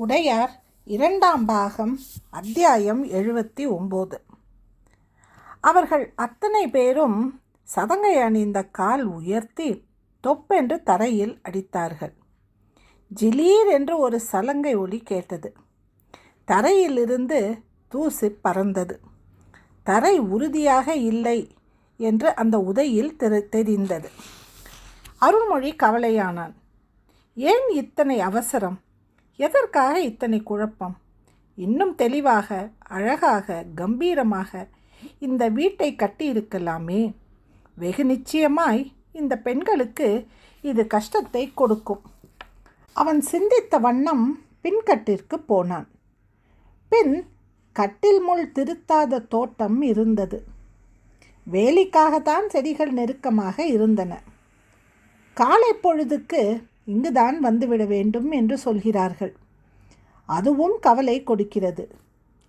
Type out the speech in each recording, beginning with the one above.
உடையார் இரண்டாம் பாகம் அத்தியாயம் எழுபத்தி ஒம்பது. அவர்கள் அத்தனை பேரும் சதங்கை அணிந்த கால் உயர்த்தி தொப்பென்று தரையில் அடித்தார்கள். ஜிலீர் என்று ஒரு சலங்கை ஒலி கேட்டது. தரையிலிருந்து தூசு பறந்தது. தரை உறுதியாக இல்லை என்று அந்த உதையில் தெரி தெரிந்தது. அருள்மொழி கவலையானான். ஏன் இத்தனை அவசரம்? எதற்காக இத்தனை குழப்பம்? இன்னும் தெளிவாக அழகாக கம்பீரமாக இந்த வீட்டை கட்டியிருக்கலாமே? வெகு நிச்சயமாய் இந்த பெண்களுக்கு இது கஷ்டத்தை கொடுக்கும். அவன் சிந்தித்த வண்ணம் பின்கட்டிற்கு போனான். பின் கட்டில் முள் திருத்தாத தோட்டம் இருந்தது. வேலிக்காகத்தான் செடிகள் நெருக்கமாக இருந்தன. காலை பொழுதுக்கு இங்குதான் வந்துவிட வேண்டும் என்று சொல்கிறார்கள். அதுவும் கவலை கொடுக்கிறது.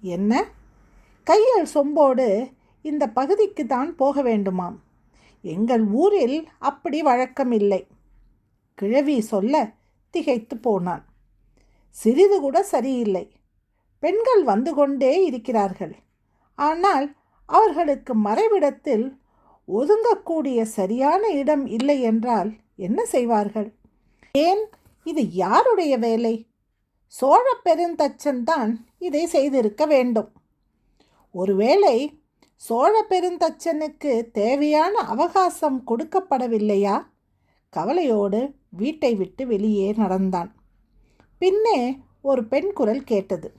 என்ன? கையில் சொம்போடு இந்த பகுதிக்கு தான் போக வேண்டுமாம். எங்கள் ஊரில் அப்படி வழக்கமில்லை. கிழவி சொல்ல திகைத்து போனான் சிறிது கூட சரியில்லை. பெண்கள் வந்து கொண்டே இருக்கிறார்கள். ஆனால் அவர்களுக்கு மறைவிடத்தில் ஒதுங்கக்கூடிய சரியான இடம் இல்லை என்றால் என்ன செய்வார்கள்? ஏன்? இது யாருடைய வேலை? சோழ பெருந்தச்சன் தான் இதை செய்திருக்க வேண்டும். ஒருவேளை சோழ பெருந்தச்சனுக்கு தேவையான அவகாசம் கொடுக்கப்படவில்லையா? கவலையோடு வீட்டை விட்டு வெளியே நடந்தான். பின்னே ஒரு பெண் குரல் கேட்டது.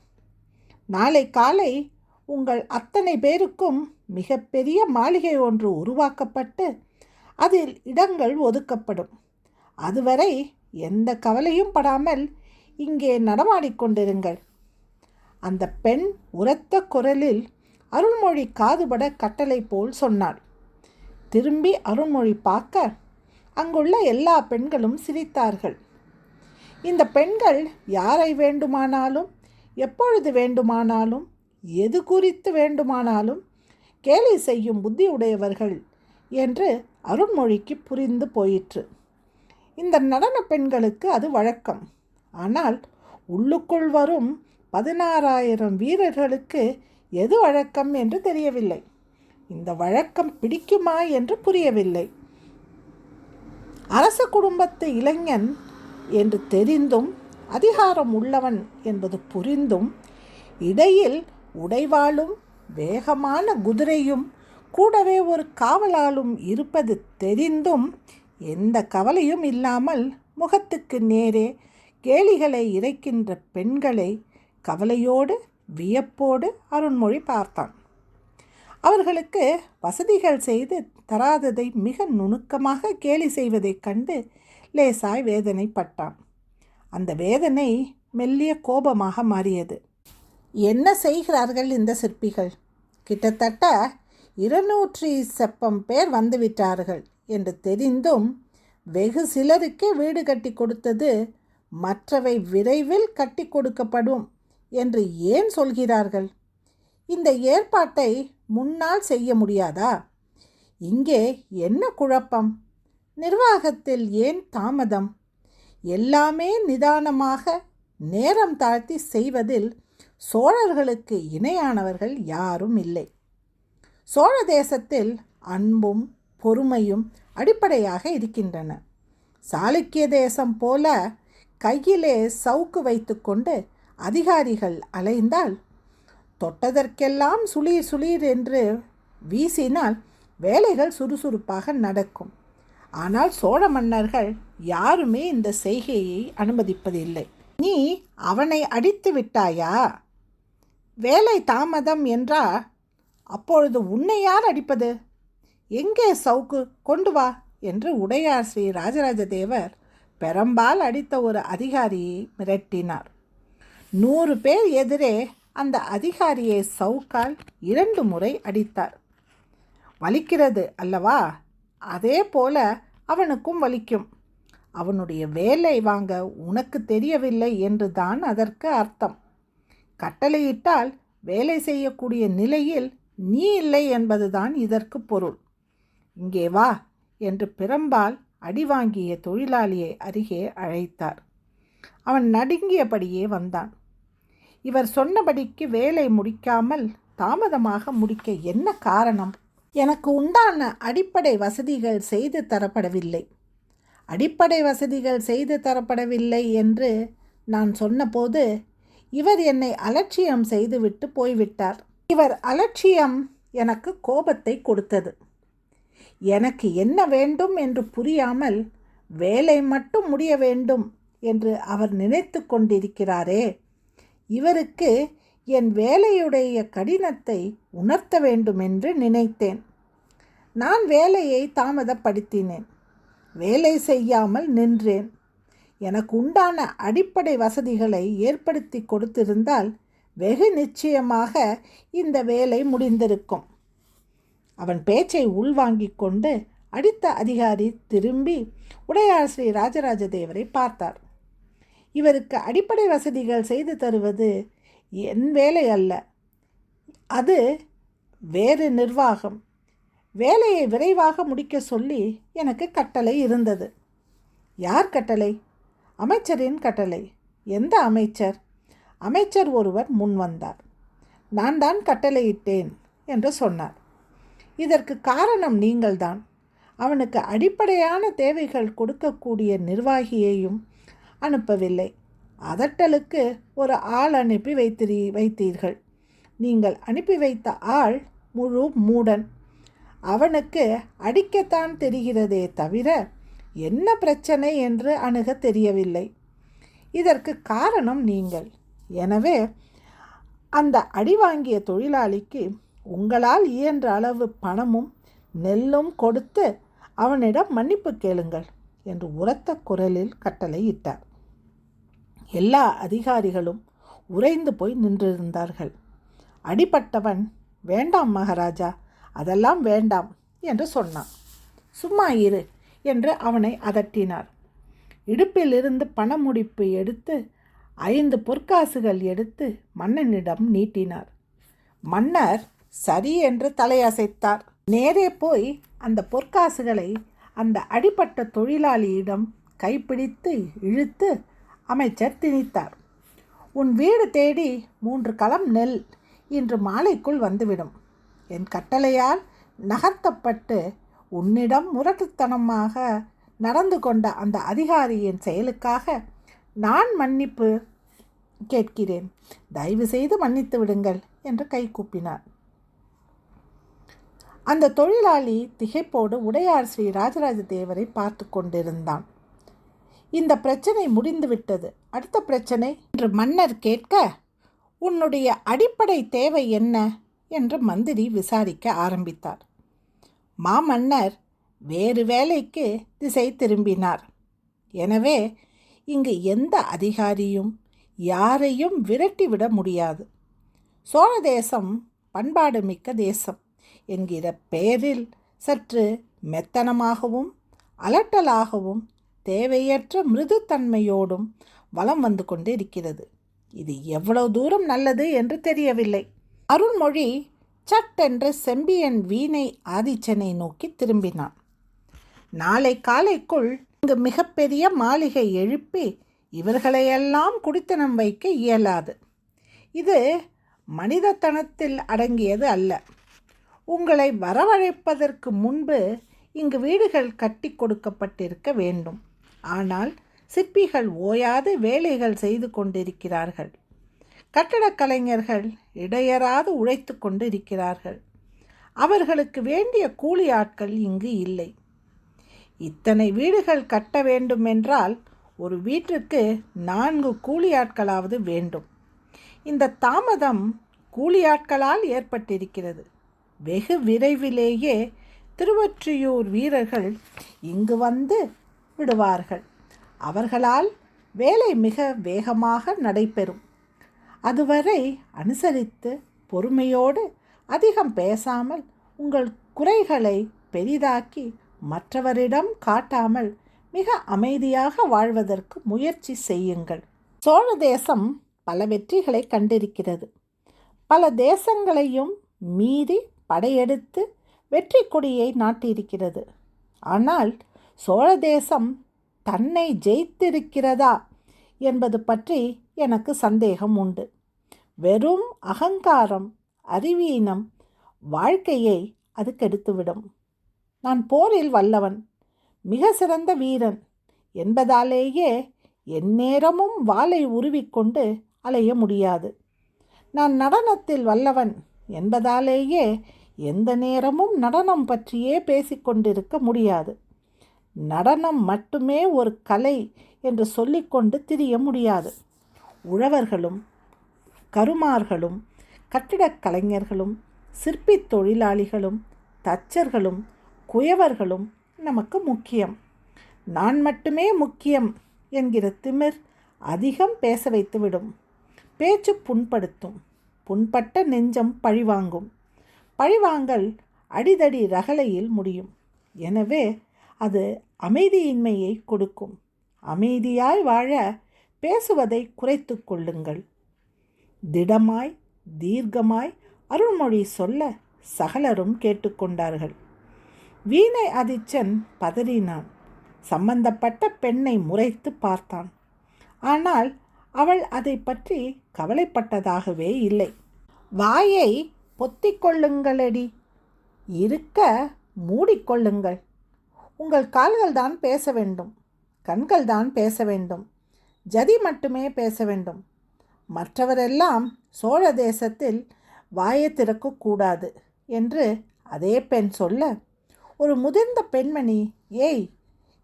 நாளை காலை உங்கள் அத்தனை பேருக்கும் மிகப்பெரிய மாளிகை ஒன்று உருவாக்கப்பட்டு அதில் இடங்கள் ஒதுக்கப்படும். அதுவரை எந்த கவலையும் படாமல் இங்கே நடமாடிக்கொண்டிருங்கள் அந்த பெண் உரத்த குரலில் அருள்மொழி காதுபட கட்டளை போல் சொன்னாள். திரும்பி அருள்மொழி பார்க்க அங்குள்ள எல்லா பெண்களும் சிரித்தார்கள். இந்த பெண்கள் யாரை வேண்டுமானாலும் எப்பொழுது வேண்டுமானாலும் எது குறித்து வேண்டுமானாலும் கேலி செய்யும் புத்தி உடையவர்கள் என்று அருண்மொழிக்கு புரிந்து போயிற்று. இந்த நடன பெண்களுக்கு அது வழக்கம். ஆனால் உள்ளுக்குள் வரும் பதினாறாயிரம் வீரர்களுக்கு எது வழக்கம் என்று தெரியவில்லை. இந்த வழக்கம் பிடிக்குமா என்று புரியவில்லை. அரச குடும்பத்து இளைஞன் என்று தெரிந்தும் அதிகாரம் உள்ளவன் என்பது புரிந்தும் இடையில் உடைவாளும் வேகமான குதிரையும் கூடவே ஒரு காவலாலும் இருப்பது தெரிந்தும் எந்த கவலையும் இல்லாமல் முகத்துக்கு நேரே கேலிகளை இறைக்கின்ற பெண்களை கவலையோடு வியப்போடு அருண்மொழி பார்த்தான். அவர்களுக்கு வசதிகள் செய்து தராததை மிக நுணுக்கமாக கேலி செய்வதைக் கண்டு லேசாய் வேதனைப்பட்டான். அந்த வேதனை மெல்லிய கோபமாக மாறியது. என்ன செய்கிறார்கள் இந்த சிற்பிகள்? கிட்டத்தட்ட இருநூற்றி செப்பம் பேர் வந்துவிட்டார்கள் என்று தெரிந்தும் வெகு சிலருக்கே வீடு கட்டி கொடுத்தது மற்றவை விரைவில் கட்டி கொடுக்கப்படும் என்று ஏன் சொல்கிறார்கள்? இந்த ஏற்பாட்டை முன்னால் செய்ய முடியாதா? இங்கே என்ன குழப்பம்? நிர்வாகத்தில் ஏன் தாமதம்? எல்லாமே நிதானமாக நேரம் தாழ்த்தி செய்வதில் சோழர்களுக்கு இணையானவர்கள் யாரும் இல்லை. சோழ தேசத்தில் அன்பும் பொறுமையும் அடிப்படையாக இருக்கின்றன. சாளுக்கிய தேசம் போல கையிலே சவுக்கு வைத்துக்கொண்டு அதிகாரிகள் அலைந்தால் தொட்டதற்கெல்லாம் சுளீர் சுளீர் என்று வீசினால் வேலைகள் சுறுசுறுப்பாக நடக்கும். ஆனால் சோழ மன்னர்கள் யாருமே இந்த செய்கையை அனுமதிப்பதில்லை. நீ அவனை அடித்து விட்டாயா? வேலை தாமதம் என்றால் அப்பொழுது உன்னை யார் அடிப்பது? எங்கே சவுக்கு? கொண்டு வா என்று உடையார் ஸ்ரீ ராஜராஜ தேவர் பெரம்பால் அடித்த ஒரு அதிகாரியை மிரட்டினார். நூறு பேர் எதிரே அந்த அதிகாரியை சவுக்கால் இரண்டு முறை அடித்தார். வலிக்கிறது அல்லவா? அதே போல அவனுக்கும் வலிக்கும். அவனுடைய வேலை வாங்க உனக்கு தெரியவில்லை என்று தான் அதற்கு அர்த்தம். கட்டளையிட்டால் வேலை செய்யக்கூடிய நிலையில் நீ இல்லை என்பதுதான் இதற்கு பொருள். இங்கே வா என்று பிரம்பால் அடி வாங்கிய தொழிலாளியை அருகே அழைத்தார். அவன் நடுங்கியபடியே வந்தான். இவர் சொன்னபடிக்கு வேலை முடிக்காமல் தாமதமாக முடிக்க என்ன காரணம்? எனக்கு உண்டான அடிப்படை வசதிகள் செய்து தரப்படவில்லை. அடிப்படை வசதிகள் செய்து தரப்படவில்லை என்று நான் சொன்னபோது இவர் என்னை அலட்சியம் செய்துவிட்டு போய்விட்டார். இவர் அலட்சியம் எனக்கு கோபத்தை கொடுத்தது. எனக்கு என்ன வேண்டும் என்று புரியாமல் வேலை மட்டும் முடிய வேண்டும் என்று அவர் நினைத்து கொண்டிருக்கிறாரே. இவருக்கு என் வேலையுடைய கடினத்தை உணர்த்த வேண்டும் என்று நினைத்தேன். நான் வேலையை தாமதப்படுத்தினேன். வேலை செய்யாமல் நின்றேன். எனக்கு உண்டான அடிப்படை வசதிகளை ஏற்படுத்தி கொடுத்திருந்தால் வெகு நிச்சயமாக இந்த வேலை முடிந்திருக்கும். அவன் பேச்சை உள்வாங்கிக் கொண்டு அடித்த அதிகாரி திரும்பி உடையார் ஸ்ரீ ராஜராஜ தேவரை பார்த்தார். இவருக்கு அடிப்படை வசதிகள் செய்து தருவது என் வேலை அல்ல. அது வேறு நிர்வாகம். வேலையை விரைவாக முடிக்க சொல்லி எனக்கு கட்டளை இருந்தது. யார் கட்டளை? அமைச்சரின் கட்டளை. எந்த அமைச்சர்? அமைச்சர் ஒருவர் முன் வந்தார். நான் தான் கட்டளையிட்டேன் என்று சொன்னார். இதற்கு காரணம் நீங்கள்தான். அவனுக்கு அடிப்படையான தேவைகள் கொடுக்கக்கூடிய நிர்வாகியையும் அனுப்பவில்லை. அதட்டலுக்கு ஒரு ஆள் அனுப்பி வைத்திரி வைத்தீர்கள். நீங்கள் அனுப்பி வைத்த ஆள் முழு மூடன். அவனுக்கு அடிக்கத்தான் தெரிகிறதே தவிர என்ன பிரச்சனை என்று அணுக தெரியவில்லை. இதற்கு காரணம் நீங்கள். எனவே அந்த அடி வாங்கிய தொழிலாளிக்கு உங்களால் இயன்ற அளவு பணமும் நெல்லும் கொடுத்து அவனிடம் மன்னிப்பு கேளுங்கள் என்று உரத்த குரலில் கட்டளையிட்டார் எல்லா அதிகாரிகளும் உறைந்து போய் நின்றிருந்தார்கள். அடிபட்டவன் வேண்டாம் மகாராஜா அதெல்லாம் வேண்டாம் என்று சொன்னான். சும்மா இரு என்று அவனை அதட்டினார். இடுப்பிலிருந்து பணமுடிப்பு எடுத்து ஐந்து பொற்காசுகள் எடுத்து மன்னனிடம் நீட்டினார். மன்னர் சரி என்று தலையசைத்தார். நேரே போய் அந்த பொற்காசுகளை அந்த அடிப்பட்ட தொழிலாளியிடம் கைப்பிடித்து இழுத்து அமைச்சர் திணித்தார். உன் வீடு தேடி மூன்று களம் நெல் இன்று மாலைக்குள் வந்துவிடும். என் கட்டளையால் நகர்த்தப்பட்டு உன்னிடம் முரட்டுத்தனமாக நடந்து கொண்ட அந்த அதிகாரியின் செயலுக்காக நான் மன்னிப்பு கேட்கிறேன். தயவு செய்து மன்னித்து விடுங்கள் என்று கை கூப்பினார். அந்த தொழிலாளி திகைப்போடு உடையார் ஸ்ரீ ராஜராஜ தேவரை பார்த்து கொண்டிருந்தான். இந்த பிரச்சனை முடிந்துவிட்டது. அடுத்த பிரச்சனை என்று மன்னர் கேட்க உன்னுடைய அடிப்படை தேவை என்ன? என்று மந்திரி விசாரிக்க ஆரம்பித்தார். மாமன்னர் வேறு வேலைக்கு திசை திரும்பினார். எனவே இங்கு எந்த அதிகாரியும் யாரையும் விரட்டிவிட முடியாது. சோழ தேசம் பண்பாடு மிக்க தேசம். என்கிற பெயரில் சற்று மெத்தனமாகவும் அலட்டலாகவும் தேவையற்ற மிருதுத்தன்மையோடும் வலம் வந்து கொண்டு இருக்கிறது இது எவ்வளவு தூரம் நல்லது என்று தெரியவில்லை. அருண்மொழி சட்டென்று செம்பியன் வீணை ஆதிச்சனை நோக்கி திரும்பினான். நாளை காலைக்குள் இங்கு மிகப்பெரிய மாளிகை எழுப்பி இவர்களையெல்லாம் குடித்தனம் வைக்க இயலாது. இது மனிதத்தனத்தில் அடங்கியது அல்ல. உங்களை வரவழைப்பதற்கு முன்பு இங்கு வீடுகள் கட்டி கொடுக்கப்பட்டிருக்க வேண்டும். ஆனால் சிற்பிகள் ஓயாது வேலைகள் செய்து கொண்டிருக்கிறார்கள். கட்டடக் கலைஞர்கள் இடையராது உழைத்து கொண்டு இருக்கிறார்கள் அவர்களுக்கு வேண்டிய கூலி ஆட்கள் இங்கு இல்லை. இத்தனை வீடுகள் கட்ட வேண்டுமென்றால் ஒரு வீட்டிற்கு நான்கு கூலி ஆட்களாவது வேண்டும். இந்த தாமதம் கூலி ஆட்களால் ஏற்பட்டிருக்கிறது. வெகு விரைவிலேயே திருவொற்றியூர் வீரர்கள் இங்கு வந்து விடுவார்கள். அவர்களால் வேலை மிக வேகமாக நடைபெறும். அதுவரை அனுசரித்து பொறுமையோடு அதிகம் பேசாமல் உங்கள் குறைகளை பெரிதாக்கி மற்றவரிடம் காட்டாமல் மிக அமைதியாக வாழ்வதற்கு முயற்சி செய்யுங்கள். சோழ தேசம் பல வெற்றிகளை கண்டிருக்கிறது. பல தேசங்களையும் மீறி படையெடுத்து வெற்றி கொடியை நாட்டியிருக்கிறது. ஆனால் சோழ தேசம் தன்னை ஜெயித்திருக்கிறதா என்பது பற்றி எனக்கு சந்தேகம் உண்டு. வெறும் அகங்காரம் அறிவீனம் வாழ்க்கையை அது கெடுத்துவிடும். நான் போரில் வல்லவன் மிக சிறந்த வீரன் என்பதாலேயே எந்நேரமும் வாளை உருவிக்கொண்டு அலைய முடியாது. நான் நடனத்தில் வல்லவன் என்பதாலேயே எந்த நேரமும் நடனம் பற்றியே பேசிக்கொண்டிருக்க முடியாது. நடனம் மட்டுமே ஒரு கலை என்று சொல்லிக்கொண்டு திரிய முடியாது. உழவர்களும் கருமார்களும் கட்டிடக் கலைஞர்களும் சிற்பி தொழிலாளிகளும் தச்சர்களும் குயவர்களும் நமக்கு முக்கியம். நான் மட்டுமே முக்கியம் என்கிற திமிர் அதிகம் பேச வைத்துவிடும். பேச்சு புண்படுத்தும். புண்பட்ட நெஞ்சம் பழிவாங்கும். பழிவாங்கல் அடிதடி ரகளையில் முடியும். எனவே அது அமைதியின்மையை கொடுக்கும். அமைதியாய் வாழ பேசுவதை குறைத்து கொள்ளுங்கள். திடமாய் தீர்க்கமாய் அருள்மொழி சொல்ல சகலரும் கேட்டுக்கொண்டார்கள் வீணை அதிச்சன் பதறினான். சம்பந்தப்பட்ட பெண்ணை முறைத்து பார்த்தான். ஆனால் அவள் அதை பற்றி கவலைப்பட்டதாகவே இல்லை. வாயை பொத்திக்கொள்ளுங்களடி. இருக்க மூடிக்கொள்ளுங்கள். உங்கள் கால்கள் தான் பேச வேண்டும். கண்கள் தான் பேச வேண்டும். ஜதி மட்டுமே பேச வேண்டும். மற்றவரெல்லாம் சோழ தேசத்தில் வாயை திறக்கக்கூடாது என்று அதே பெண் சொல்ல ஒரு முதிர்ந்த பெண்மணி ஏய்!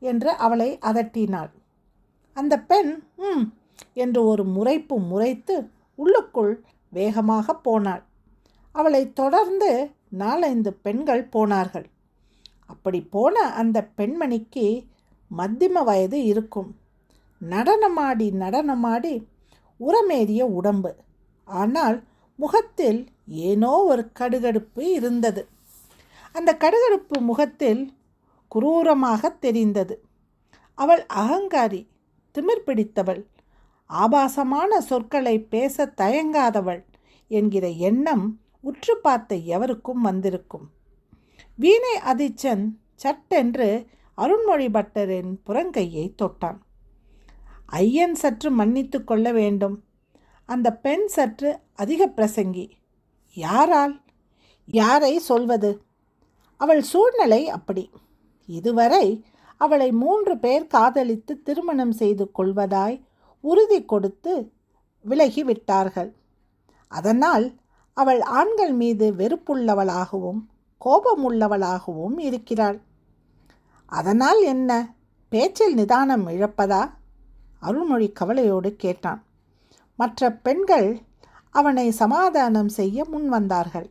என்று அவளை அதட்டினாள். அந்த பெண் ம் என்று ஒரு முறைப்பு முறைத்து உள்ளுக்குள் வேகமாக போனாள். அவளை தொடர்ந்து நாலைந்து பெண்கள் போனார்கள். அப்படி போன அந்த பெண்மணிக்கு மத்தியம வயது இருக்கும். நடனமாடி நடனமாடி உரமேறிய உடம்பு. ஆனால் முகத்தில் ஏனோ ஒரு கடுகடுப்பு இருந்தது. அந்த கடுகடுப்பு முகத்தில் குரூரமாக தெரிந்தது. அவள் அகங்காரி திமிர் பிடித்தவள் ஆபாசமான சொற்களை பேச தயங்காதவள் என்கிற எண்ணம் உற்று பார்த்த எவருக்கும் வந்திருக்கும்? வீணை அதிச்சன் சட்டென்று அருண்மொழி பட்டரின் புறங்கையை தொட்டான். ஐயன் சற்று மன்னித்து கொள்ள வேண்டும். அந்த பெண் சற்று அதிக பிரசங்கி. யாரால்? யாரை சொல்வது? அவள் சூழ்நிலை அப்படி. இதுவரை அவளை மூன்று பேர் காதலித்து திருமணம் செய்து கொள்வதாய் உறுதி கொடுத்து விலகிவிட்டார்கள் அதனால் அவள் ஆண்கள் மீது வெறுப்புள்ளவளாகவும் கோபமுள்ளவளாகவும் இருக்கிறாள். அதனால் என்ன? பேச்சில் நிதானம் இழப்பதா? அருள்மொழி கவலையோடு கேட்டான். மற்ற பெண்கள் அவனை சமாதானம் செய்ய முன் வந்தார்கள்.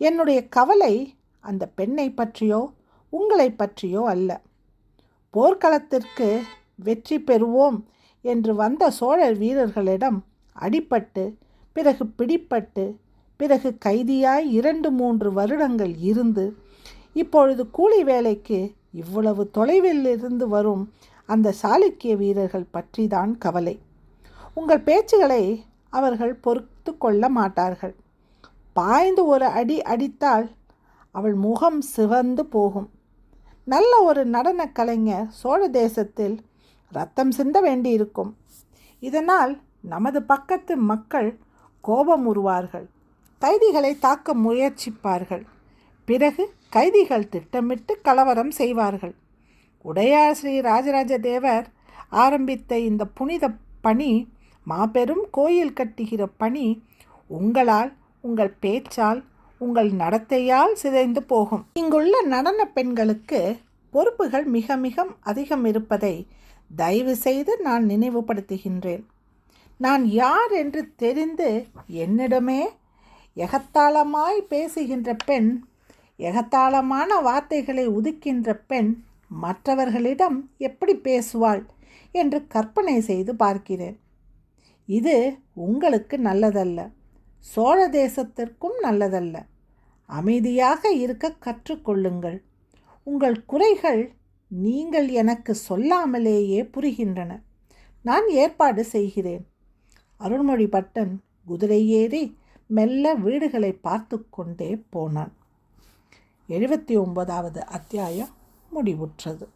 என்னுடைய கவலை அந்த பெண்ணை பற்றியோ உங்களை பற்றியோ அல்ல. போர்க்களத்திற்கு வெற்றி பெறுவோம் என்று வந்த சோழர் வீரர்களிடம் அடிபட்டு பிறகு பிடிப்பட்டு பிறகு கைதியாய் இரண்டு மூன்று வருடங்கள் இருந்து இப்பொழுது கூலி வேலைக்கு இவ்வளவு தொலைவில் இருந்து வரும் அந்த சாளுக்கிய வீரர்கள் பற்றி தான் கவலை. உங்கள் பேச்சுகளை அவர்கள் பொறுத்து கொள்ள மாட்டார்கள். பாய்ந்து ஒரு அடி அடித்தால் அவள் முகம் சிவந்து போகும். நல்ல ஒரு நடன கலைஞர் சோழ தேசத்தில் ரத்தம் சிந்த வேண்டியிருக்கும். இதனால் நமது பக்கத்து மக்கள் கோபம் உருவார்கள். கைதிகளை தாக்க முயற்சிப்பார்கள். பிறகு கைதிகள் திட்டமிட்டு கலவரம் செய்வார்கள். உடையார் ஸ்ரீ ராஜராஜ தேவர் ஆரம்பித்த இந்த புனித பணி மாபெரும் கோயில் கட்டுகிற பணி உங்களால் உங்கள் பேச்சால் உங்கள் நடத்தையால் சிதைந்து போகும். இங்குள்ள நடன பெண்களுக்கு பொறுப்புகள் மிக மிக அதிகம் இருப்பதை தயவு செய்து நான் நினைவுபடுத்துகின்றேன். நான் யார் என்று தெரிந்து என்னிடமே எகத்தாளமாய் பேசுகின்ற பெண் எகத்தாளமான வார்த்தைகளை உதிக்கின்ற பெண் மற்றவர்களிடம் எப்படி பேசுவாள் என்று கற்பனை செய்து பார்க்கிறேன். இது உங்களுக்கு நல்லதல்ல சோழ தேசத்திற்கும் நல்லதல்ல. அமைதியாக இருக்க கற்றுக்கொள்ளுங்கள் உங்கள் குறைகள் நீங்கள் எனக்கு சொல்லாமலேயே புரிகின்றன. நான் ஏற்பாடு செய்கிறேன். அருள்மொழி பட்டன் குதிரை ஏறி மெல்ல வீடுகளை பார்த்து கொண்டே போனான். எழுபத்தி ஒன்பதாவது அத்தியாயம் முடிவுற்றது.